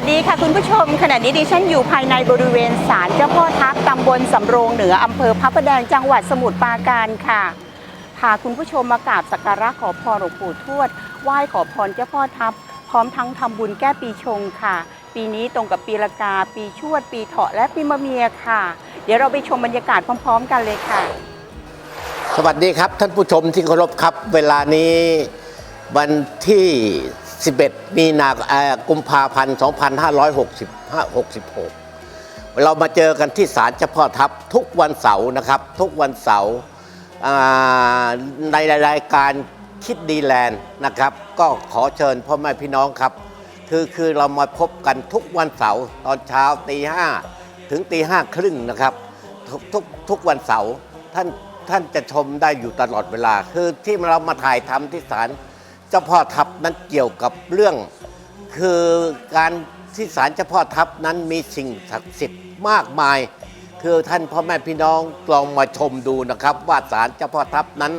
วัสดีค่ะคุณผู้ชม ขณะนี้ดิฉันอยู่ภายในบริเวณศาลเจ้าพ่อทัพตำบลสำโรงเหนืออำเภอพระประแดงจังหวัดสมุทรปราการค่ะพาคุณผู้ชมมากราบสักการะขอพรหลวงปู่ทวดไหว้ขอพรเจ้าพ่อทัพ พร้อมทั้งทำบุญแก้ปีชงค่ะ ปีนี้ตรงกับปีละกา ปีชวด ปีเถาะและปีมะเมียค่ะ เดี๋ยวเราไปชมบรรยากาศพร้อม ๆ กันเลยค่ะ สวัสดีครับท่านผู้ชมที่เคารพครับ เวลานี้วันที่ 11 มีนาเอ่อกุมภาพันธ์ 2565เรามาเจอกันที่ศาลเจ้าพ่อทัพทุกวันเสาร์นะครับ ทุกวันเสาร์อ่าในรายการคิดดีแลนด์นะครับ ก็ขอเชิญพ่อแม่พี่น้องครับ คือคือเรามาพบกันทุกวันเสาร์ตอนเช้าตีห้าถึงตีห้าครึ่งนะครับทุกทุกทุกวันเสาร์ท่านท่านจะชมได้อยู่ตลอดเวลา คือที่เรามาถ่ายทำที่ศาล เจ้าพ่อทัพนั้นเกี่ยวกับเรื่อง คือการที่ศาลเจ้าพ่อทัพนั้นมีสิ่งศักดิ์สิทธิ์มากมาย คือท่านพ่อแม่พี่น้องลองมาชมดูนะครับ ว่าศาลเจ้าพ่อทัพนั้น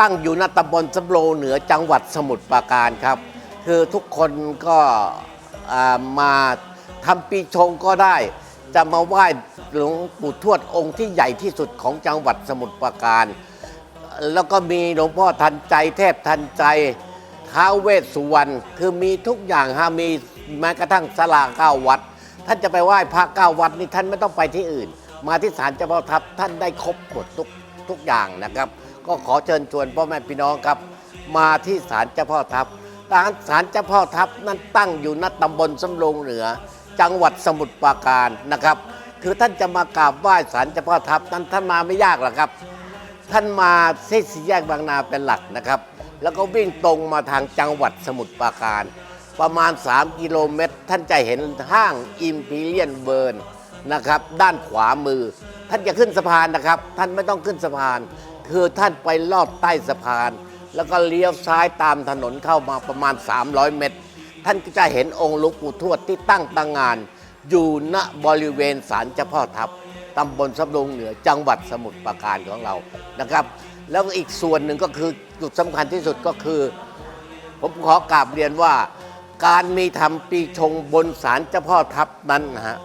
ตั้งอยู่ณตำบลสำโรงเหนือจังหวัดสมุทรปราการครับ คือทุกคนก็มาทำปีชงก็ได้ จะมาไหว้หลวงปู่ทวดองค์ที่ใหญ่ที่สุดของจังหวัดสมุทรปราการ แล้วก็มีหลวงพ่อทันใจเทพทันใจ ท้าวเวสสุวรรณคือมีทุกอย่างฮะมีแม้กระทั่งสลาเก้าวัด ท่านจะไปไหว้พระเก้าวัดนี่ท่านไม่ต้องไปที่อื่น มาที่ศาลเจ้าพ่อทัพท่านได้ครบหมดทุกทุกอย่างนะครับ ก็ขอเชิญชวนพ่อแม่พี่น้องครับ มาที่ศาลเจ้าพ่อทัพศาลเจ้าพ่อทัพนั้นตั้งอยู่ณตำบลสำโรงเหนือ จังหวัดสมุทรปราการนะครับ คือท่านจะมากราบไหว้ศาลเจ้าพ่อทัพนั้นท่านมาไม่ยากหรอกครับ ท่านมาที่สี่แยกบางนาเป็นหลักนะครับ แล้วก็วิ่งตรงมาทางจังหวัดสมุทรปราการ ประมาณ 3 กิโลเมตร ท่านจะเห็นห้างอิมพีเรียนเบิร์นนะครับ ด้านขวามือ ท่านจะขึ้นสะพานนะครับ ท่านไม่ต้องขึ้นสะพาน คือท่านไปลอดใต้สะพาน แล้วก็เลี้ยวซ้ายตามถนนเข้ามาประมาณ 300 เมตร ท่านก็จะเห็นองค์หลวงปู่ทวดที่ตั้งตังงาน อยู่ณบริเวณศาลเจ้าพ่อทัพตำบลสำโรงเหนือจังหวัดสมุทรปราการของเรานะครับ แล้วอีกส่วนหนึ่งก็คือจุดสำคัญที่สุดก็คือ ผมขอกราบเรียนว่า การมีทำปีชงบนศาลเจ้าพ่อทัพนั้นนะฮะ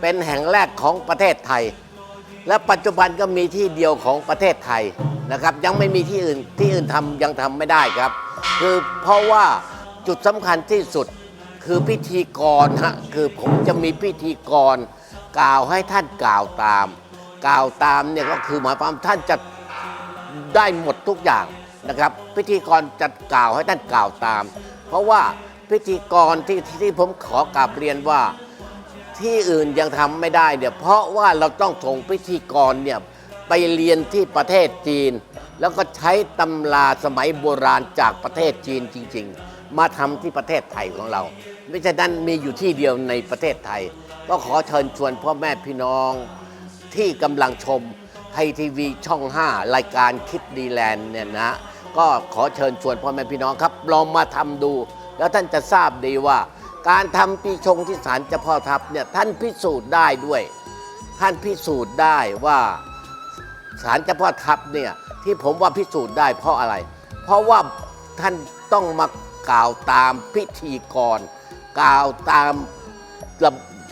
เป็นแห่งแรกของประเทศไทย และปัจจุบันก็มีที่เดียวของประเทศไทยนะครับ ยังไม่มีที่อื่นที่อื่นทำยังทำไม่ได้ครับ คือเพราะว่าจุดสำคัญที่สุดคือพิธีกรฮะคือผมจะมีพิธีกรกล่าวให้ท่านกล่าวตาม กล่าวตามเนี่ยก็คือหมายความท่านจะ ได้หมดทุกอย่างนะครับ พิธีกรจะกล่าวให้ท่านกล่าวตาม เพราะว่าพิธีกรที่ที่ผมขอกราบเรียนว่าที่อื่นยังทำไม่ได้เนี่ยเพราะว่าเราต้องส่งพิธีกรเนี่ยไปเรียนที่ประเทศจีน แล้วก็ใช้ตำราสมัยโบราณจากประเทศจีนจริง ๆ มาทำที่ประเทศไทยของเรา ไม่ใช่นั้นมีอยู่ที่เดียวในประเทศไทย ก็ขอเชิญชวนพ่อแม่พี่น้องที่กำลังชม ไทยทีวีช่อง 5 รายการคิดดีแลนด์เนี่ยนะ ก็ขอเชิญชวนพ่อแม่พี่น้องครับ ลองมาทำดู แล้วท่านจะทราบดีว่า การทำปีชงที่ศาลเจ้าพ่อทัพเนี่ยท่านพิสูจน์ได้ด้วย ท่านพิสูจน์ได้ว่าศาลเจ้าพ่อทัพเนี่ยที่ผมว่าพิสูจน์ได้เพราะอะไร เพราะว่าท่านต้องมากล่าวตามพิธีกร กล่าวตาม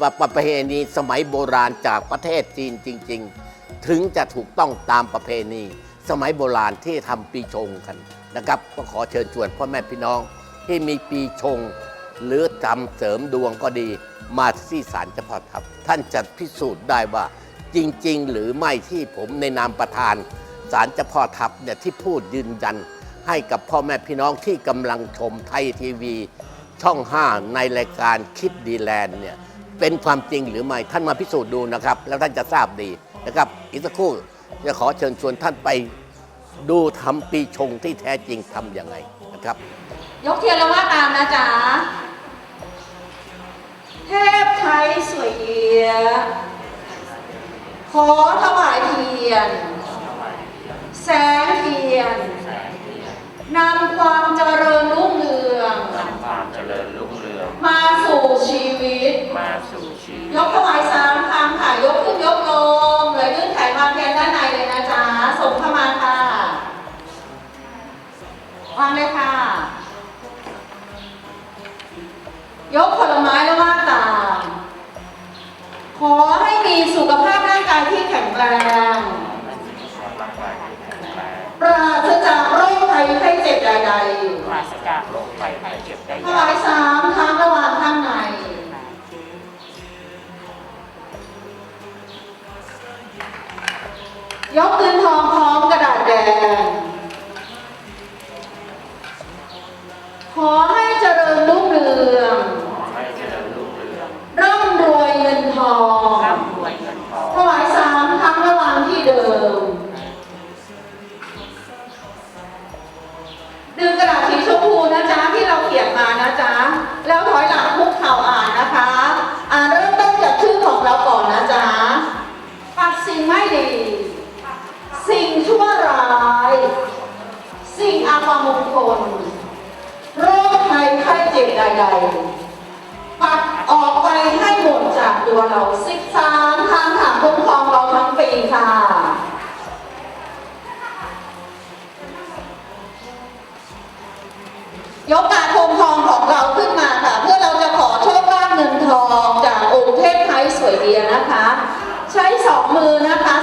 ประประเพณีสมัยโบราณจากประเทศจีนจริง ๆ ถึงจะถูกต้องตามประเพณี สมัยโบราณที่ทำปีชงกันนะครับ ก็ขอเชิญชวนพ่อแม่พี่น้องที่มีปีชง หรือจำเสริมดวงก็ดีมาที่ศาลเจ้าพ่อทัพท่านจะพิสูจน์ได้ว่าจริง ๆ หรือไม่ที่ผมในนามประธานศาลเจ้าพ่อทัพเนี่ยที่พูดยืนยัน ให้กับพ่อแม่พี่น้องที่กำลังชมไทยทีวี ช่อง 5 ในรายการคิดดีแลนด์เนี่ยเป็นความจริงหรือไม่ท่านมาพิสูจน์ดูนะครับ แล้วท่านจะทราบดี นะครับอีกสักครู่จะขอเชิญชวนท่านไปดูทำปีชงที่แท้จริงทำยังไงนะครับ ยกเทียนแล้วว่าตามนะจ๊ะเทพไทยสวยเอียขอถวายเทียน แสงเทียนนำความเจริญรุ่งเรืองความเจริญรุ่งเรือง มาสู่ชีวิต มาสู่ชีวิต ยกถวายสา ค่ะวางเลยค่ะ ยกผลไม้แล้วว่าตามขอให้มีสุขภาพร่างกายที่แข็งแรงร่างกายที่แข็งแรงปราศจากโรคภัยไข้เจ็บใดปราศจากโรคภัยไข้เจ็บได้ๆถยาวายสามครั้งระหว่างข้างในยกเงินทองพร้อม มานะจ๊ะ แล้วถอยหลังคุกเข่าอ่านนะคะ อ่านเริ่มต้นจากชื่อของเราก่อนนะจ๊ะ ปัดสิ่งไม่ดี สิ่งชั่วร้าย สิ่งอัปมงคล โรคภัยไข้เจ็บใดๆ ปัดออกไปให้หมดจากตัวเราสิบสามทางถามคุ้มครองเราทั้งปีค่ะ ยกการคงทองของเราขึ้นมาค่ะ เพื่อเราจะขอโชคลาภเงินทองจากองค์เทพไทยสวยเดียนะคะ ใช้สองมือนะคะ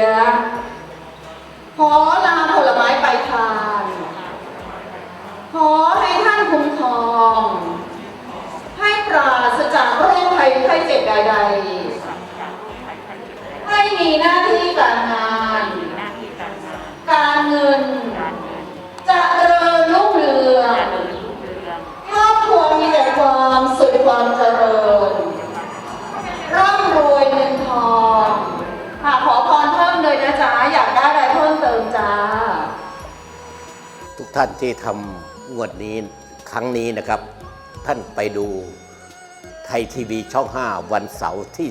ยเอียขอลาผลไม้ไปทาน ขอให้ท่านคุ้มครอง ให้ปราศจากโรคภัยไข้เจ็บใดๆ ให้มีหน้าที่การงาน ท่านที่ทำงวดนี้ครั้งนี้นะครับ ท่านไปดูไทยทีวีช่อง 5 วันเสาร์ที่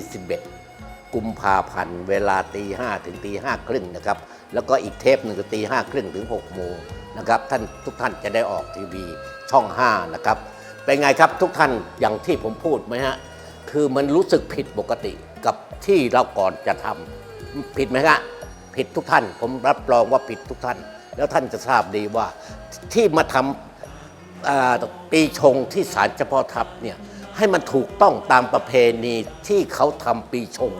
11 กุมภาพันธ์เวลาตีห้ถึงตีห้าครึ่งนะครับ แล้วก็อีกเทปหนึ่งก็ตีห้าครึ่งถึง6โมงนะครับท่านทุกท่านจะได้ออกทีวีช่อง 5 นะครับ เป็นไงครับทุกท่านอย่างที่ผมพูดไหมฮะคือมันรู้สึกผิดปกติกับที่เราก่อนจะทำผิดไหมฮะผิดทุกท่าน ผมรับรองว่าผิดทุกท่าน แล้วท่านจะทราบดีว่าที่มาทำปีชงที่ศาลเจ้าพ่อทัพเนี่ยให้มันถูกต้องตามประเพณีที่เขาทำปีชง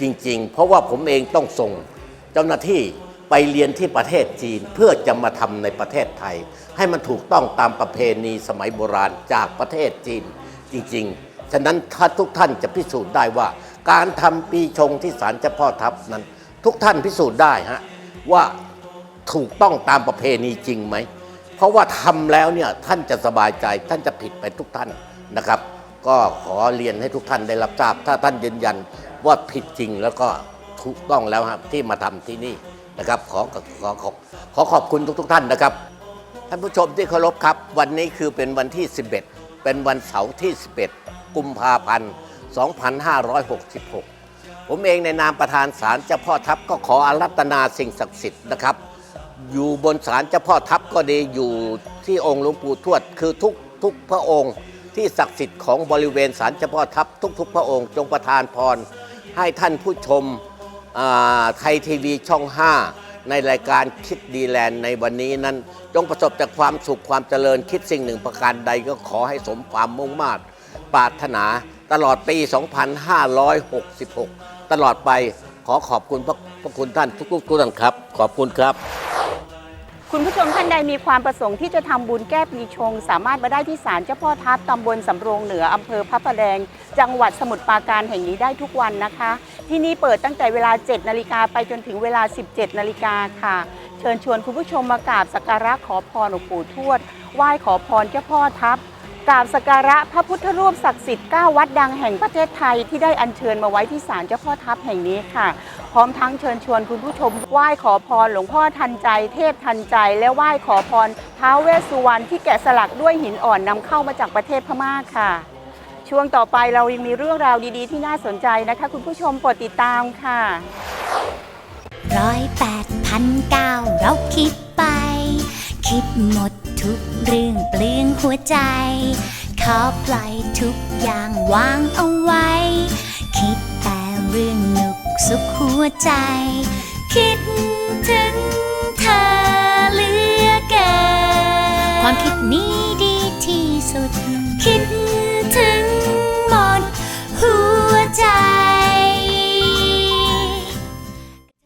จริง ๆ เพราะว่าผมเองต้องส่งเจ้าหน้าที่ไปเรียนที่ประเทศจีนเพื่อจะมาทำในประเทศไทย ให้มันถูกต้องตามประเพณีสมัยโบราณจากประเทศจีนจริง ๆ ฉะนั้นถ้าทุกท่านจะพิสูจน์ได้ว่า การทำปีชงที่ศาลเจ้าพ่อทัพนั้น ทุกท่านพิสูจน์ได้ฮะว่า ถูกต้องตามประเพณีจริงไหม เพราะว่าทำแล้วเนี่ยท่านจะสบายใจท่านจะผิดไปทุกท่านนะครับ ก็ขอเรียนให้ทุกท่านได้รับทราบ ถ้าท่านยืนยันว่าผิดจริงแล้วก็ถูกต้องแล้วครับที่มาทำที่นี่นะครับขอขอขอขอขอบคุณทุกๆท่านนะครับ ท่านผู้ชมที่เคารพครับ วันนี้คือเป็นวันที่ 11 เป็นวันเสาร์ที่ 11 กุมภาพันธ์ 2566 ผมเองในนามประธานศาลเจ้าพ่อทัพก็ขออารัตนาสิ่งศักดิ์สิทธิ์นะครับ อยู่บนศาลเจ้าพ่อทัพก็ดีอยู่ที่องค์หลวงปู่ทวด คือทุกทุกพระองค์ ที่ศักดิ์สิทธิ์ของบริเวณศาลเจ้าพ่อทัพทุก ๆ พระองค์ จงประทานพร ให้ท่านผู้ชมไทยทีวีช่อง 5 ในรายการคิดดีแลนด์ในวันนี้นั้น จงประสบแต่ความสุขความเจริญคิดสิ่งหนึ่งประการใดก็ขอให้สมความมุ่งมา่ปรารถนาตลอดปี 2566 ตลอดไปขอขอบคุณพระพระคุณท่านทุกๆทุกท่านครับ ขอบคุณครับ คุณผู้ชมท่านใดมีความประสงค์ที่จะทำบุญแก้ปีชง สามารถมาได้ที่ศาลเจ้าพ่อทัพตำบลสำโรงเหนืออำเภอพระประแดง จังหวัดสมุทรปราการแห่งนี้ได้ทุกวันนะคะ ที่นี่เปิดตั้งแต่เวลา 7 นาฬิกาไปจนถึงเวลา 17 นาฬิกาค่ะ เชิญชวนคุณผู้ชมมากราบสักการะขอพรหลวงปู่ทวดไหว้ขอพรเจ้าพ่อทัพ กราบสักการะพระพุทธรูปศักดิ์สิทธิ์ 9 วัดดังแห่งประเทศไทยที่ได้อัญเชิญมาไว้ที่ศาลเจ้าพ่อทัพแห่งนี้ค่ะ พร้อมทั้งเชิญชวนคุณผู้ชมไหว้ขอพรหลวงพ่อทันใจ เทพทันใจ และไหว้ขอพรท้าวเวสสุวรรณที่แกะสลักด้วยหินอ่อนนำเข้ามาจากประเทศพม่าค่ะ ช่วงต่อไปเรายังมีเรื่องราวดีๆ ที่น่าสนใจนะคะ คุณผู้ชมโปรดติดตามค่ะ ร้อยแปดพันเก้าเราคิดไป คิดหมด ทุกเรื่องเปลืองหัวใจ ขอปล่อยทุกอย่างวางเอาไว้ คิดแต่เรื่องหนุกสุขหัวใจ คิดถึงเธอเหลือเกินความคิดนี้ดีที่สุด คิดถึงหมดหัวใจ